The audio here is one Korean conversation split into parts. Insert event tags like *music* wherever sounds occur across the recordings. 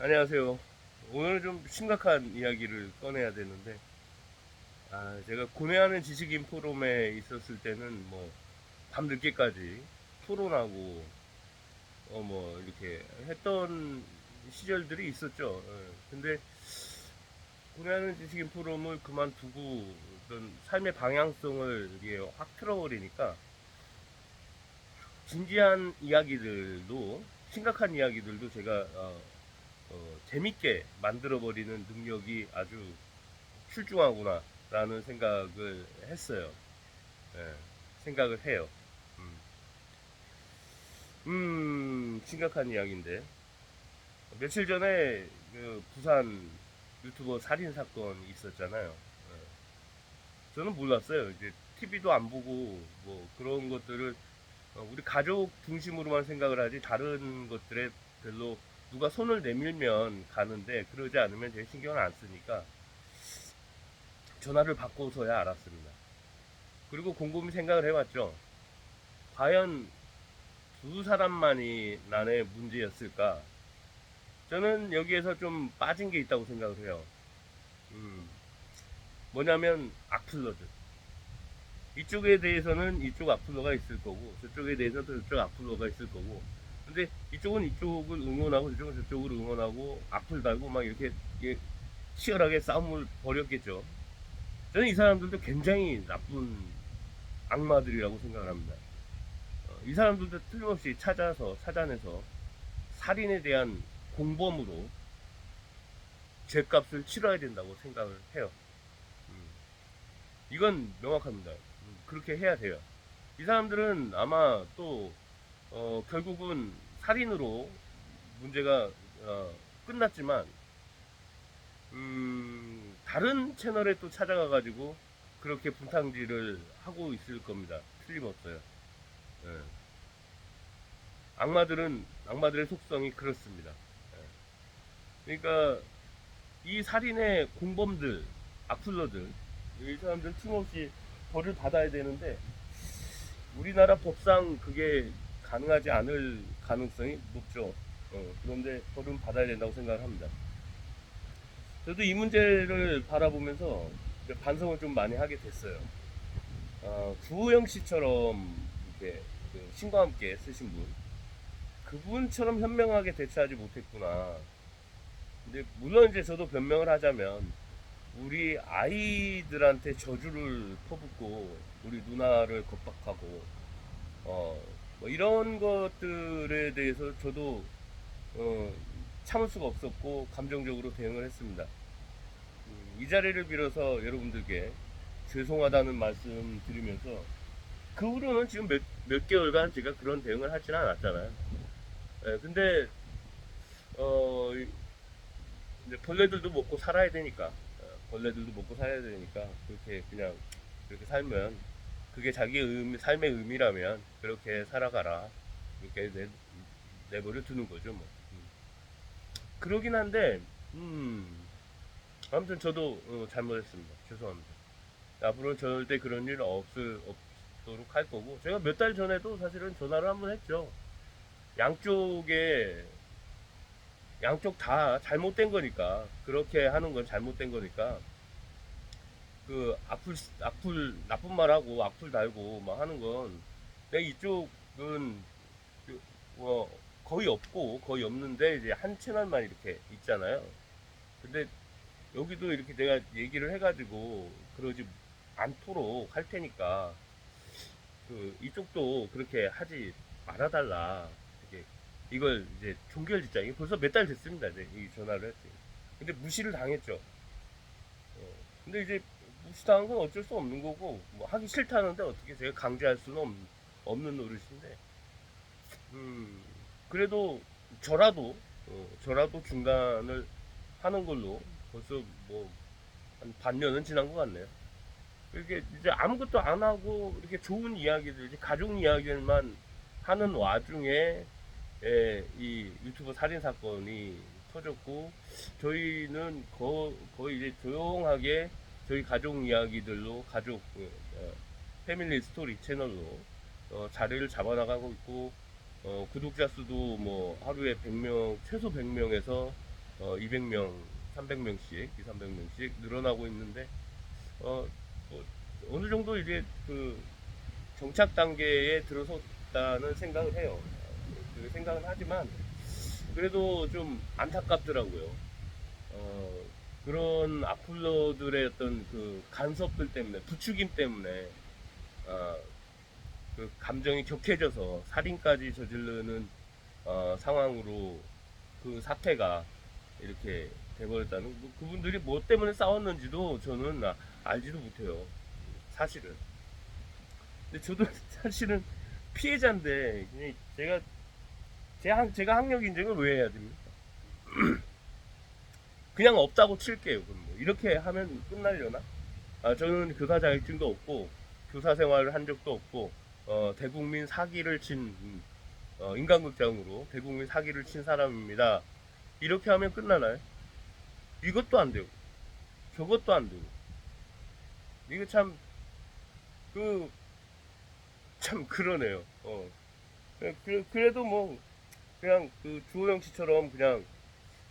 안녕하세요. 오늘은 좀 심각한 이야기를 꺼내야 되는데, 아, 제가 고뇌하는 지식인 포럼에 있었을 때는 뭐, 밤늦게까지 토론하고, 어, 뭐, 이렇게 했던 시절들이 있었죠. 예. 근데, 고뇌하는 지식인 포럼을 그만두고, 어떤 삶의 방향성을 이게 확 틀어버리니까, 진지한 이야기들도, 심각한 이야기들도 제가, 어, 어, 재밌게 만들어버리는 능력이 아주 출중하구나 라는 생각을 했어요. 예, 생각을 해요. 음. 음, 심각한 이야기인데. 며칠 전에 그 부산 유튜버 살인 사건이 있었잖아요. 예. 저는 몰랐어요. 이제 TV도 안 보고 뭐 그런 것들을 어, 우리 가족 중심으로만 생각을 하지 다른 것들에 별로 누가 손을 내밀면 가는데 그러지 않으면 제 신경을 안 쓰니까 전화를 받고서야 알았습니다. 그리고 곰곰이 생각을 해봤죠. 과연 두 사람만이 난의 문제였을까? 저는 여기에서 좀 빠진 게 있다고 생각을 해요. 음, 뭐냐면 악플러들. 이쪽에 대해서는 이쪽 악플러가 있을 거고 저쪽에 대해서는 또 저쪽 악플러가 있을 거고 근데 이쪽은 이쪽을 응원하고 저쪽은 저쪽을 응원하고 악플 달고 막 이렇게 치열하게 싸움을 벌였겠죠. 저는 이 사람들도 굉장히 나쁜 악마들이라고 생각을 합니다. 어, 이 사람들도 틀림없이 찾아서 찾아내서 살인에 대한 공범으로 죄값을 치러야 된다고 생각을 해요. 음. 이건 명확합니다. 음, 그렇게 해야 돼요. 이 사람들은 아마 또 어, 결국은 살인으로 문제가 어, 끝났지만 음, 다른 채널에 또 찾아가 가지고 그렇게 분탕질을 하고 있을 겁니다. 틀림없어요. 예. 악마들은 악마들의 속성이 그렇습니다. 예. 그러니까 이 살인의 공범들, 악플러들, 이 사람들 틈없이 벌을 받아야 되는데 우리나라 법상 그게 가능하지 않을 가능성이 높죠. 어, 그런데 벌은 받아야 된다고 생각을 합니다. 저도 이 문제를 바라보면서 반성을 좀 많이 하게 됐어요. 어, 구호영 씨처럼 이렇게 그 신과 함께 쓰신 분, 그분처럼 현명하게 대처하지 못했구나. 근데 물론 이제 저도 변명을 하자면 우리 아이들한테 저주를 퍼붓고 우리 누나를 겁박하고 어, 뭐 이런 것들에 대해서 저도 어, 참을 수가 없었고 감정적으로 대응을 했습니다. 음, 이 자리를 빌어서 여러분들께 죄송하다는 말씀 드리면서 그 후로는 지금 몇, 몇 개월간 제가 그런 대응을 하지는 않았잖아요. 예, 근데 어, 벌레들도 먹고 살아야 되니까 어, 벌레들도 먹고 살아야 되니까 그렇게 그냥 그렇게 살면 그게 자기 의미, 삶의 의미라면 그렇게 살아가라. 이렇게 내, 내버려 두는 거죠 뭐. 음. 그러긴 한데 음. 아무튼 저도 어, 잘못했습니다. 죄송합니다. 앞으로는 절대 그런 일 없을 없도록 할 거고 제가 몇 달 전에도 사실은 전화를 한번 했죠. 양쪽에 양쪽 다 잘못된 거니까 그렇게 하는 건 잘못된 거니까 그 악플 악플 나쁜 말하고 악플 달고 막 하는 건 내가 이쪽은 그, 뭐 거의 없고 거의 없는데 이제 한 채널만 이렇게 있잖아요. 근데 여기도 이렇게 내가 얘기를 해가지고 그러지 않도록 할 테니까 그 이쪽도 그렇게 하지 말아달라. 이렇게 이걸 이제 종결 짓자. 이게 벌써 몇 달 됐습니다. 이제 이 전화를 했지. 근데 무시를 당했죠. 어, 근데 이제 무시당한 건 어쩔 수 없는 거고 뭐 하기 싫다는데 어떻게 제가 강제할 수는 없, 없는 노릇인데 음 그래도 저라도 어, 저라도 중단을 하는 걸로 벌써 뭐 한 반년은 지난 것 같네요. 이렇게 이제 아무것도 안 하고 이렇게 좋은 이야기들 이제 가족 이야기들만 하는 와중에 예, 이 유튜브 살인 사건이 터졌고 저희는 거, 거의 이제 조용하게 저희 가족 이야기들로 가족 어, 패밀리 스토리 채널로 어, 자리를 잡아나가고 있고 어, 구독자 수도 뭐 하루에 100명 최소 100명에서 어, 200명, 300명씩, 2, 300명씩 늘어나고 있는데 어, 뭐, 어느 정도 이제 그 정착 단계에 들어섰다는 생각을 해요. 그 생각은 하지만 그래도 좀 안타깝더라고요. 어, 그런 악플러들의 어떤 그 간섭들 때문에 부추김 때문에 아, 그 감정이 격해져서 살인까지 저지르는 어, 상황으로 그 사태가 이렇게 돼버렸다는 뭐 그분들이 뭐 때문에 싸웠는지도 저는 아- 알지도 못해요 사실은 근데 저도 *laughs* 사실은 피해자인데 제가 제가 학력 인정을 왜 해야 됩니까? *clears throat* 그냥 없다고 칠게요. 그럼 뭐 이렇게 하면 끝날려나? 아, 저는 교사 자격증도 없고 교사 생활을 한 적도 없고 어, 대국민 사기를 친 음, 어, 인간극장으로 대국민 사기를 친 사람입니다. 이렇게 하면 끝나나요? 이것도 안 되고 저것도 안 되고 이거 참 그 참 그러네요. 어. 그, 그래도 뭐 그냥 그 주호영 씨처럼 그냥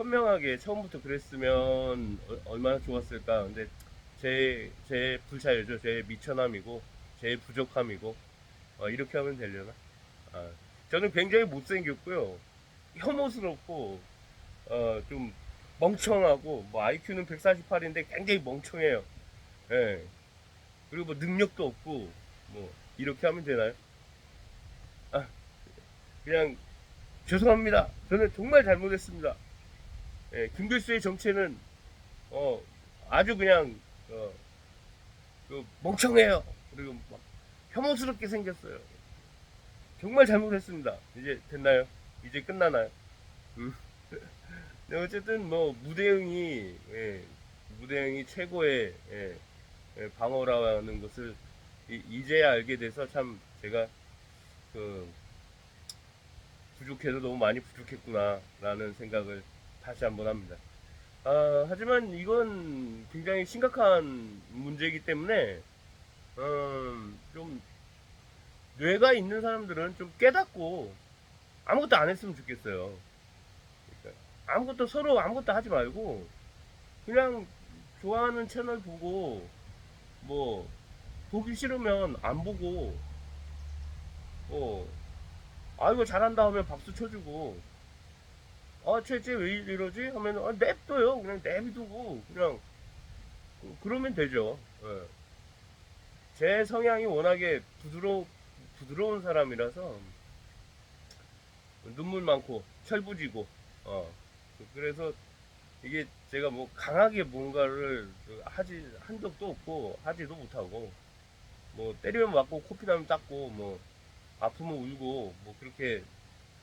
현명하게 처음부터 그랬으면 어- 얼마나 좋았을까. 근데 제, 제 불찰이죠. 제 미천함이고, 제 부족함이고, 어, 이렇게 하면 되려나? 아, 저는 굉장히 못생겼고요. 혐오스럽고, 어, 좀 멍청하고, 뭐, IQ는 148인데 굉장히 멍청해요. 예. 그리고 뭐 능력도 없고, 뭐, 이렇게 하면 되나요? 아, 그냥, 죄송합니다. 저는 정말 잘못했습니다. 예, 김글수의 정체는 어 아주 그냥 어, 그 멍청해요. 그리고 막 혐오스럽게 생겼어요. 정말 잘못했습니다. 이제 됐나요? 이제 끝나나요? 음. *laughs* 네, 어쨌든 뭐 무대응이 예, 무대응이 최고의 예, 예, 방어라는 것을 이, 이제야 알게 돼서 참 제가 그 부족해서 너무 많이 부족했구나라는 생각을 다시 한번 합니다. 아, 하지만 이건 굉장히 심각한 문제이기 때문에 음, 좀 뇌가 있는 사람들은 좀 깨닫고 아무것도 안 했으면 좋겠어요. 그러니까 아무것도 서로 아무것도 하지 말고 그냥 좋아하는 채널 보고 뭐 보기 싫으면 안 보고 어 아이고 잘한다 하면 박수 쳐주고 아, 쟤쟤 왜 이러지? 하면 아, 냅둬요. 그냥 내비두고 그냥 그- 그러면 되죠. 예. 제 성향이 워낙에 부드러 부드러운 사람이라서 눈물 많고 철부지고 어 그래서 이게 제가 뭐 강하게 뭔가를 그 하지 한 적도 없고 하지도 못하고 뭐 때리면 맞고 코피 나면 닦고 뭐 아프면 울고 뭐 그렇게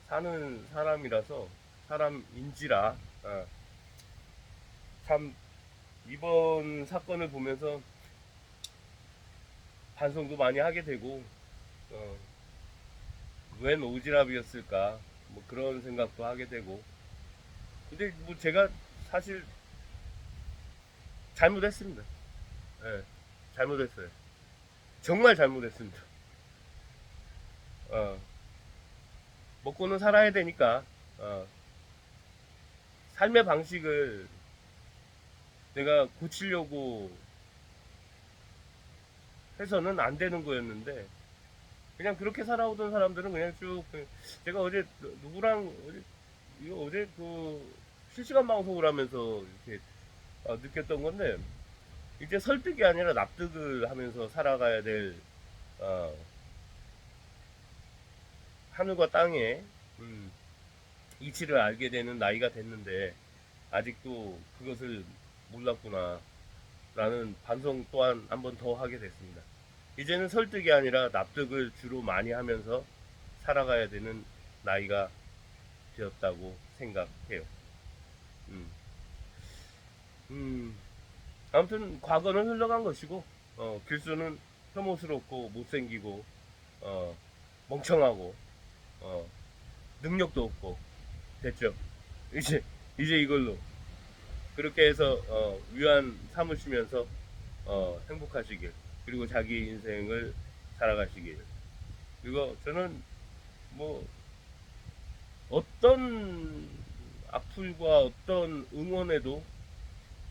사는 사람이라서 사람인지라 어, 참 이번 사건을 보면서 반성도 많이 하게 되고 어, 웬 오지랖이었을까 뭐 그런 생각도 하게 되고 근데 뭐 제가 사실 잘못했습니다. 예, 잘못했어요. 정말 잘못했습니다. 어, 먹고는 살아야 되니까 어, 삶의 방식을 내가 고치려고 해서는 안 되는 거였는데 그냥 그렇게 살아오던 사람들은 그냥 쭉 그- 제가 어제 누- 누구랑 어제 이거 어제 그 실시간 방송을 하면서 이렇게 어, 느꼈던 건데 이제 설득이 아니라 납득을 하면서 살아가야 될 어, 하늘과 땅의 음, 이치를 알게 되는 나이가 됐는데 아직도 그것을 몰랐구나 라는 반성 또한 한 번 더 하게 됐습니다. 이제는 설득이 아니라 납득을 주로 많이 하면서 살아가야 되는 나이가 되었다고 생각해요. 음. 음. 아무튼 과거는 흘러간 것이고 어, 길수는 혐오스럽고 못생기고 어, 멍청하고 어, 능력도 없고 됐죠. 이제 이제 이걸로 그렇게 해서 어, 위안 삼으시면서 어, 행복하시길 그리고 자기 인생을 살아가시길 그리고 저는 뭐 어떤 악플과 어떤 응원에도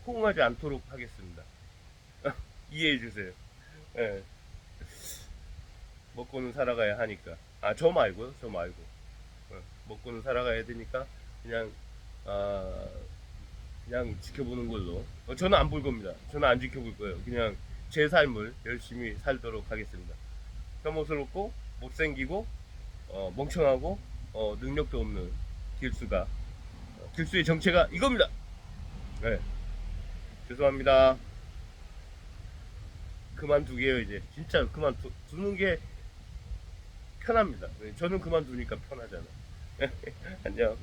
호응하지 않도록 하겠습니다. *laughs* 이해해 주세요. 예. 먹고는 살아가야 하니까. 아, 저 말고요. 저 말고. 어, 먹고는 살아가야 되니까 그냥 아, 그냥 지켜보는 걸로. 어, 저는 안 볼 겁니다. 저는 안 지켜볼 거예요. 그냥 제 삶을 열심히 살도록 하겠습니다. 혐오스럽고 못생기고 어, 멍청하고 어, 능력도 없는 길수가 어, 길수의 정체가 이겁니다. 네. 죄송합니다. 그만두게요 이제 진짜 그만두는 게 편합니다. 네, 저는 그만두니까 편하잖아. 안녕.